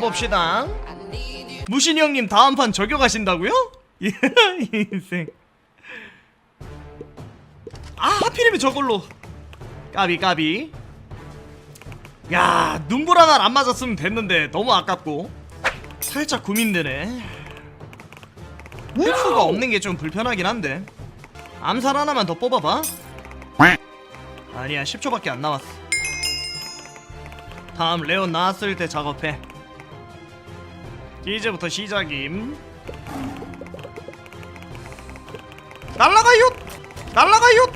가봅시다. 무신이 형님 다음 판 저격하신다고요? 이 인생. 아 하필이면 저걸로. 까비 까비. 야 눈볼 하나 안 맞았으면 됐는데 너무 아깝고. 살짝 고민되네. 횟수가 없는 게 좀 불편하긴 한데. 암살 하나만 더 뽑아봐. 아니야 10초밖에 안 남았어. 다음 레온 나왔을 때 작업해 이제부터 시작임. 날라가요! 날라가요!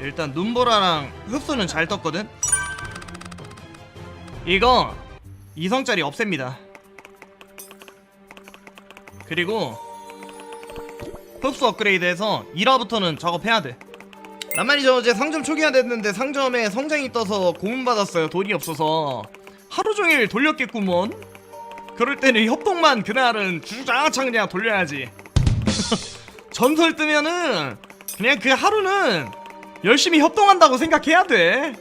일단 눈보라랑 흡수는 잘 떴거든. 이거 이성짜리 없앱니다. 그리고 흡수 업그레이드해서 1화부터는 작업해야 돼. 난말이죠 어제 상점 초기화 됐는데 상점에 성장이 떠서 고문받았어요 돈이 없어서. 하루 종일 돌렸겠구먼 그럴 때는 협동만 그날은 주장창 그냥 돌려야지. 전설 뜨면은 그냥 그 하루는 열심히 협동한다고 생각해야 돼.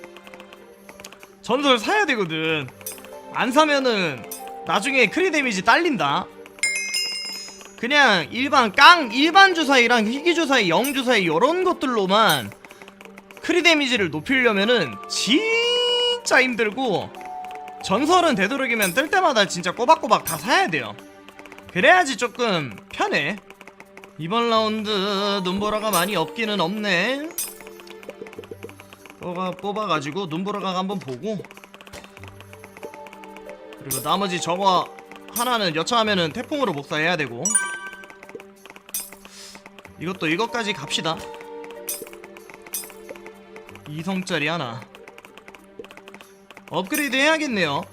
전설 사야 되거든. 안 사면은 나중에 크리 데미지 딸린다. 그냥 일반 깡 일반 주사위랑 희귀 주사위 영 주사위 이런 것들로만 크리 데미지를 높이려면은 진짜 힘들고 전설은 되도록이면 뜰 때마다 진짜 꼬박꼬박 다 사야 돼요. 그래야지 조금 편해. 이번 라운드 눈보라가 많이 없기는 없네. 뽑아, 뽑아가지고 눈보라가 한번 보고. 그리고 나머지 저거 하나는 여차하면은 태풍으로 복사해야 되고. 이것도 이것까지 갑시다. 2성짜리 하나 업그레이드 해야겠네요.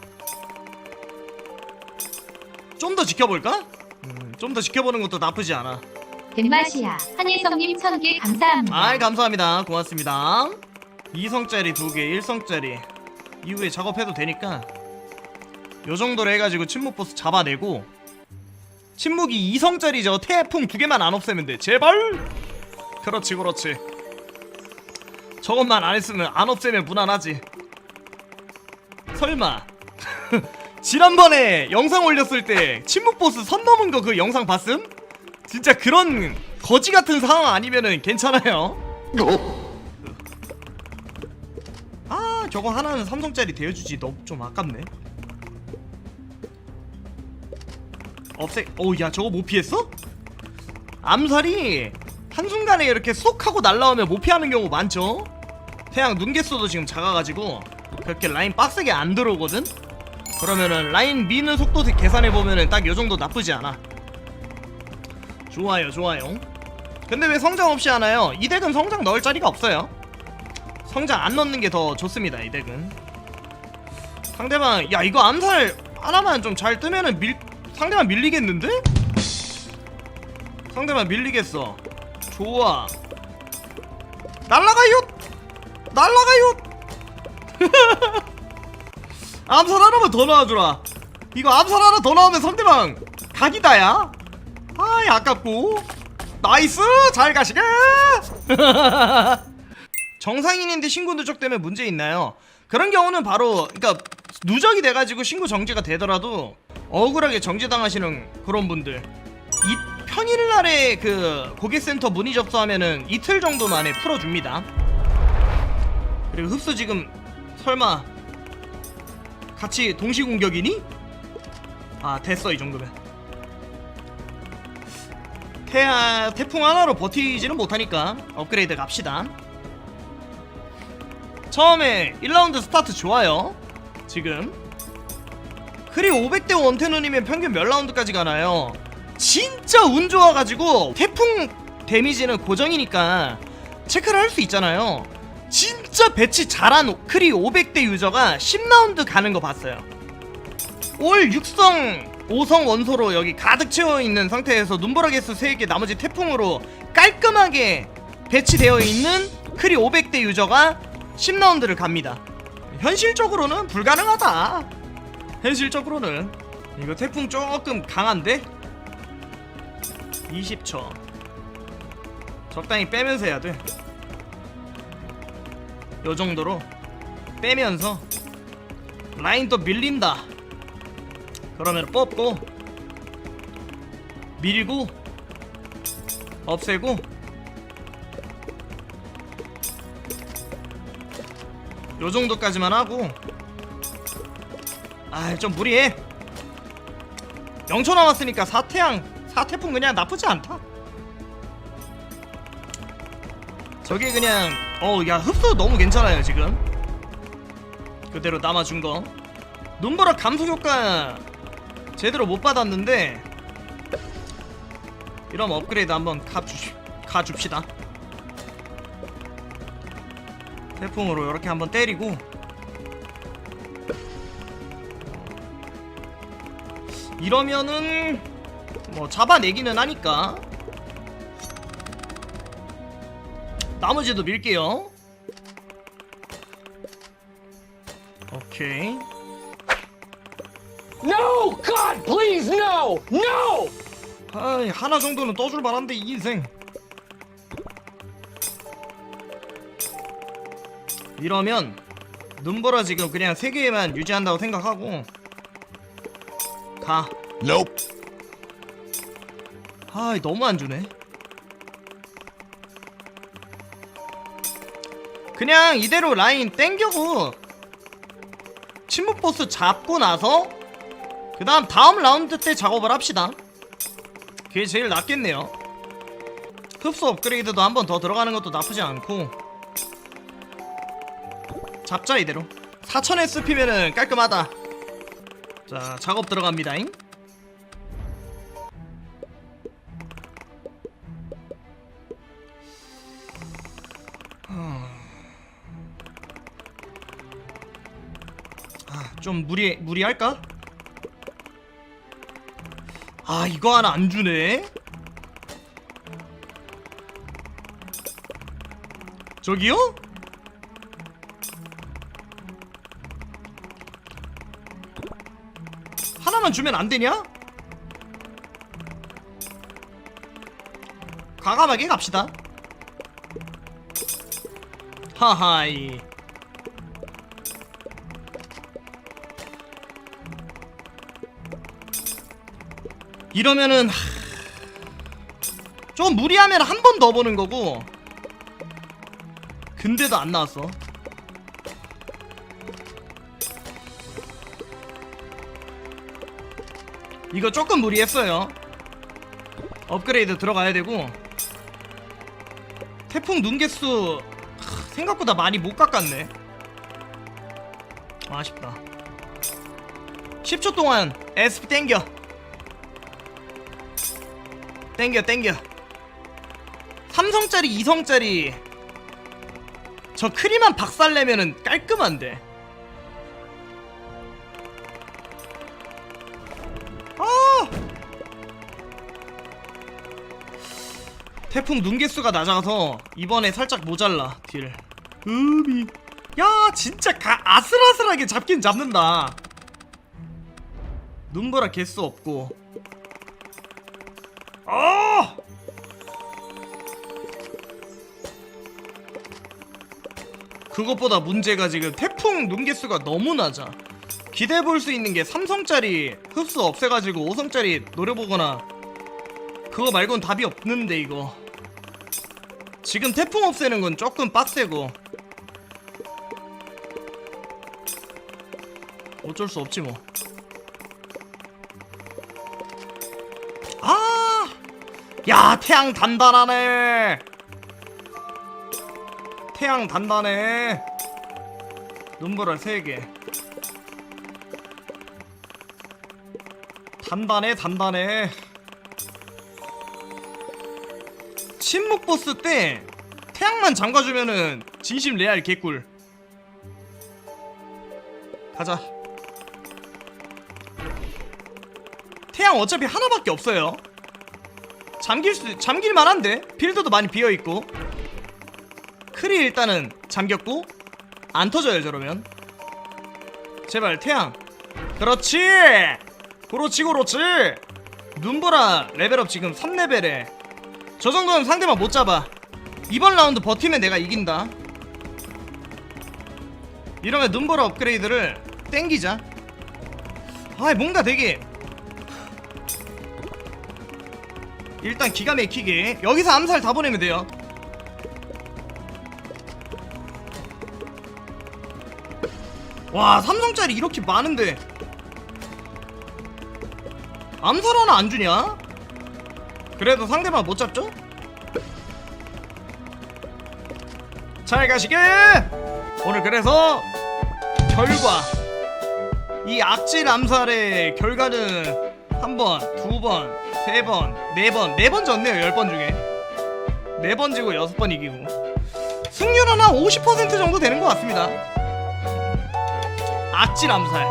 좀 더 지켜볼까? 음, 좀 더 지켜보는 것도 나쁘지 않아. 덴마시아 한일성님 천 개 감사합니다. 아이 감사합니다. 고맙습니다. 2성짜리 2개 1성짜리. 이후에 작업해도 되니까 요 정도로 해가지고 침묵 보스 잡아내고 침묵이 2성짜리죠. 태풍 두 개만 안 없애면 돼. 제발! 그렇지 그렇지. 저것만 안 했으면 안 없애면 무난하지 설마 지난번에 영상 올렸을 때 침묵 보스 선 넘은 거 그 영상 봤음? 진짜 그런 거지 같은 상황 아니면은 괜찮아요. 아 저거 하나는 삼성짜리 대여주지 너무 좀 아깝네. 없애. 어야 저거 못 피했어? 암살이 한순간에 이렇게 쏙 하고 날라오면 못 피하는 경우 많죠. 태양 눈개수도 지금 작아가지고 그렇게 라인 빡세게 안 들어오거든. 그러면은 라인 미는 속도 계산해 보면은 딱 요 정도 나쁘지 않아. 좋아요 좋아요 근데 왜 성장 없이 하나요? 이 덱은 성장 넣을 자리가 없어요 성장 안 넣는 게 더 좋습니다 이 덱은 상대방 야 이거 암살 하나만 좀 잘 뜨면은 밀 상대방 밀리겠는데? 상대방 밀리겠어 좋아 날라가요 날라가요 암살 하나만 더 나와주라. 이거 암살 하나 더 나오면 상대방 각이다야. 아이 아깝고. 나이스! 잘 가시게! 정상인인데 신고 누적 때문에 문제 있나요? 그런 경우는 바로 그러니까 누적이 돼가지고 신고 정지가 되더라도 억울하게 정지당하시는 그런 분들. 이 평일날에 그 고객센터 문의 접수하면은 이틀 정도 만에 풀어줍니다. 그리고 흡수 지금 설마 같이 동시 공격이니? 아 됐어 이 정도면. 태, 태풍 하나로 버티지는 못하니까 업그레이드 갑시다. 처음에 1라운드 스타트 좋아요. 지금. 크리 500대 원테눈이면 평균 몇 라운드까지 가나요? 진짜 운 좋아가지고 태풍 데미지는 고정이니까 체크를 할 수 있잖아요 진짜 배치 잘한 크리 500대 유저가 10라운드 가는 거 봤어요 올 6성 5성 원소로 여기 가득 채워 있는 상태에서 눈보라게스 3개 나머지 태풍으로 깔끔하게 배치되어 있는 크리 500대 유저가 10라운드를 갑니다. 현실적으로는 불가능하다. 현실적으로는 이거 태풍 조금 강한데 20초 적당히 빼면서 해야 돼. 요 정도로 빼면서 라인 또 밀린다. 그러면 뽑고 밀고 없애고 요 정도까지만 하고 아 좀 무리해 0초 남았으니까 사태양 사태풍 그냥 나쁘지 않다 저게 그냥 어야 흡수 너무 괜찮아요 지금. 그대로 남아준 거. 눈보라 감속 효과 제대로 못 받았는데 이런 업그레이드 한번 가주, 가줍시다. 태풍으로 이렇게 한번 때리고. 이러면은 뭐 잡아내기는 하니까 나머지도 밀게요 오케이 No! God, please, no! No! 아이 하나 정도는 떠줄 만한데 이 인생 이러면 눈보라 지금 그냥 세 개만 유지한다고 생각하고 가 Nope. 아이 너무 안 주네 그냥 이대로 라인 땡겨고 침묵 보스 잡고 나서 그 다음 다음 라운드 때 작업을 합시다. 그게 제일 낫겠네요. 흡수 업그레이드도 한 번 더 들어가는 것도 나쁘지 않고 잡자 이대로. 4000 SP면은 깔끔하다. 자 작업 들어갑니다잉 좀 무리 무리할까? 아 이거 하나 안 주네. 저기요? 하나만 주면 안 되냐? 과감하게 갑시다. 하하이. 이러면은 하... 좀 무리하면 한 번 더 보는 거고. 근데도 안 나왔어. 이거 조금 무리했어요. 업그레이드 들어가야 되고. 태풍 눈 개수 하, 생각보다 많이 못 깎았네. 아쉽다. 10초 동안 SP 땡겨 땡겨 땡겨. 삼성짜리 이성짜리. 저 크리만 박살내면은 깔끔한데. 아! 태풍 눈개수가 낮아서 이번에 살짝 모자라 딜. 음이 야 진짜 가, 아슬아슬하게 잡긴 잡는다. 눈보라 개수 없고 아! 그것보다 문제가 지금 태풍 눈개수가 너무 낮아. 기대해 볼 수 있는 게 삼성짜리 흡수 없애가지고 5성짜리 노려보거나 그거 말곤 답이 없는데 이거. 지금 태풍 없애는 건 조금 빡세고 어쩔 수 없지 뭐. 야, 태양 단단하네. 태양 단단해. 눈보라 3개. 단단해, 단단해. 침묵 보스 때 태양만 잠가주면은 진심 레알 개꿀. 가자. 태양 어차피 하나밖에 없어요. 잠길 수 잠길 만한데 필드도 많이 비어 있고. 크리 일단은 잠겼고 안 터져요 저러면. 제발 태양. 그렇지. 그렇지 그렇지. 눈보라 레벨업 지금 3레벨에. 저 정도는 상대만 못 잡아. 이번 라운드 버티면 내가 이긴다. 이러면 눈보라 업그레이드를 땡기자. 아 뭔가 되게 일단 기가 막히게 여기서 암살 다 보내면 돼요 와 삼성짜리 이렇게 많은데 암살 하나 안 주냐? 그래도 상대방 못 잡죠? 잘 가시게! 오늘 그래서 결과 이 악질 암살의 결과는 한 번, 두 번, 세 번, 네 번, 네 번 졌네요 열 번 중에. 네 번 지고 여섯 번 이기고. 승률은 한 50% 정도 되는 것 같습니다. 암살